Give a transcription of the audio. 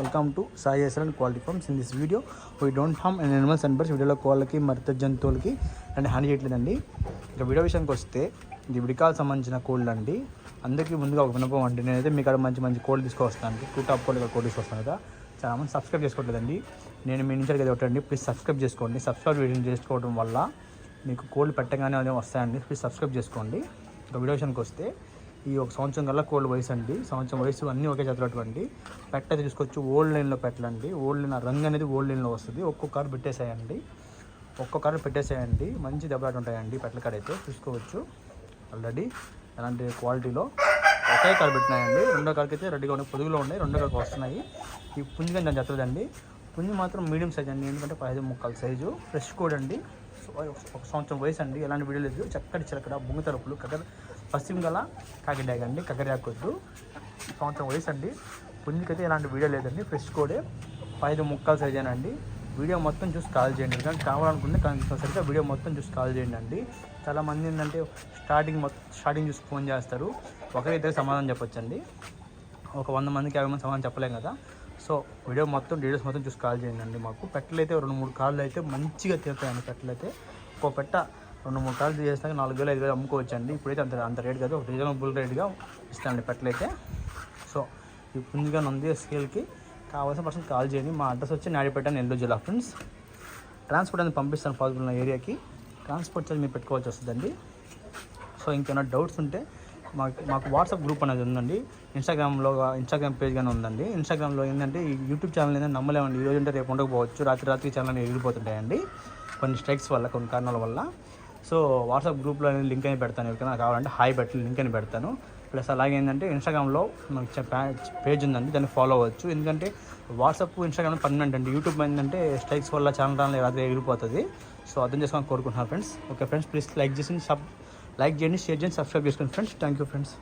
Welcome to Sai SL quality farms in this video we don't harm and animals and birds వీడియోలో కోళ్ళకి మరిత జంతువులకి and హాని చేయట్లేదండి. ఇక వీడియో విషయానికి వస్తే ఇది విడికాలకు సంబంధించిన కోళ్ళు అండి అందరికీ ముందుగా ఒక వినపం అండి. నేనైతే మీకు అక్కడ మంచి మంచి కోళ్ళు తీసుకొస్తాను టూ టాప్ కోళ్ళు కోళ్ళు తీసుకొస్తాను కదా. చాలా మంది సబ్స్క్రైబ్ చేసుకోవట్లేదండి. నేను మీ నుంచి అది ఒకటండి. ప్లీజ్ సబ్స్క్రైబ్ చేసుకోండి. సబ్స్క్రైబ్ చేసుకోవడం వల్ల మీకు కోళ్ళు పెట్టగానే అదే వస్తాయండి. ప్లీజ్ సబ్స్క్రైబ్ చేసుకోండి. ఇక వీడియో విషయానికి వస్తే ఈ ఒక సంవత్సరం కల్లా కోల్డ్ వయసు అండి. సంవత్సరం వయసు అన్నీ ఒకే చదివేటువంటి పెట్ట తీసుకొచ్చి ఓల్డ్ లైన్లో పెట్టండి ఓల్డ్ లైన్ రంగు అనేది ఓల్డ్ లైన్లో వస్తుంది. ఒక్కొక్కరు పెట్టేసేయండి. ఒక్కొక్కరు పెట్టేసేయండి. మంచి దెబ్బలాట ఉంటాయండి పెట్టల కాడ అయితే. చూసుకోవచ్చు. ఆల్రెడీ అలాంటి క్వాలిటీలో ఒకే కారు పెట్టినాయండి. రెండో కారుకి అయితే రెడీగా ఉన్నాయి. పొదుగులో ఉన్నాయి. రెండో కారుకి వస్తున్నాయి. ఈ పుంజుగా దాని జతలేదండి పుంజు మాత్రం మీడియం సైజ్ అండి. ఎందుకంటే పదిహేను ముక్కల సైజు ఫ్రెష్ కోడ్ అండి. ఒక సంవత్సరం వయసు అండి. ఎలాంటి వీడియో లేదు. చక్కటి చిలకడ బొంగు తలుపులు కగర్ పశ్చిమ గల కాకిడాగ అండి కగర్యాకొద్దు సంవత్సరం వయసు అండి పుంజుకైతే ఎలాంటి వీడియో లేదండి ఫ్రెష్ కోడే. పైదు ముక్కాల్ సైజేనండి వీడియో మొత్తం చూసి కాల్ చేయండి. కానీ కావాలనుకుంటే కంపల్సరిగా వీడియో మొత్తం చూసి కాల్ చేయండి అండి చాలామంది ఏంటంటే స్టార్టింగ్ మొత్తం స్టార్టింగ్ చూసి ఫోన్ చేస్తారు. ఒకరిద్దరికి సమాధానం చెప్పొచ్చండి. ఒక వంద మందికి యాభై మంది సమాధానం చెప్పలేం కదా. సో వీడియో మొత్తం డీటెయిల్స్ మొత్తం చూసి కాల్ చేయండి అండి మాకు. పెట్టలు అయితే రెండు మూడు కాళ్ళు అయితే మంచిగా తీరుతాయండి పెట్టలు అయితే ఒక పెట్ట రెండు మూడు కాళ్ళు తీసేస్తాక నాలుగు వేలు ఐదు వేలు అమ్ముకోవచ్చు అండి ఇప్పుడైతే అంత అంత రేట్ కాదు ఒక రీజనబుల్ రేట్గా ఇస్తానండి పెట్టలైతే. సో ముందుగా పుంజుగా ఉంది స్కేల్కి కావాల్సిన పర్సన్ కాల్ చేయండి. మా అడ్రస్ వచ్చి నాడిపేట నెల్లూరు జిల్లా ఫ్రెండ్స్. ట్రాన్స్పోర్ట్ అనేది పంపిస్తాను పాజిబుల్ ఉన్న ఏరియాకి. ట్రాన్స్పోర్ట్ చార్జ్ మీరు పెట్టుకోవాల్సి వస్తుందండి. సో ఇంకేమైనా డౌట్స్ ఉంటే మాకు మాకు వాట్సాప్ గ్రూప్ అనేది ఉందండి. ఇన్స్టాగ్రామ్లో ఇన్స్టాగ్రామ్ పేజ్ కానీ ఉందండి. ఇన్స్టాగ్రామ్లో ఏంటంటే ఈ యూట్యూబ్ ఛానల్ ఏంటంటే నమ్మలేమండి. ఈ రోజు ఉంటే రేపు ఉండకపోవచ్చు రాత్రి రాత్రి ఛానల్ ఎగిరిపోతుంటాయండి. కొన్ని స్ట్రైక్స్ వల్ల కొన్ని కారణాల వల్ల. సో వాట్సాప్ గ్రూప్లో అనేది లింక్ అని పెడతాను. ఎవరికైనా కావాలంటే హాయ్ పెట్టి లింక్ అని పెడతాను. ప్లస్ అలాగే ఏంటంటే ఇన్స్టాగ్రామ్లో మనకి పేజ్ ఉందండి దాన్ని ఫాలో అవ్వచ్చు. ఎందుకంటే వాట్సాప్ ఇన్స్టాగ్రామ్ పర్మనెంట్ అండి. యూట్యూబ్ ఏంటంటే స్ట్రైక్స్ వల్ల ఛానల్ రాని రాత్రి ఎగిరిపోతుంది. సో అర్థం చేసుకొని కోరుకుంటున్నాను friends. Okay friends please like చేసి సబ్ లైక్ చేయండి షేర్ చేయండి సబ్స్క్రైబ్ చేసుకోండి ఫ్రెండ్స్. Thank you friends.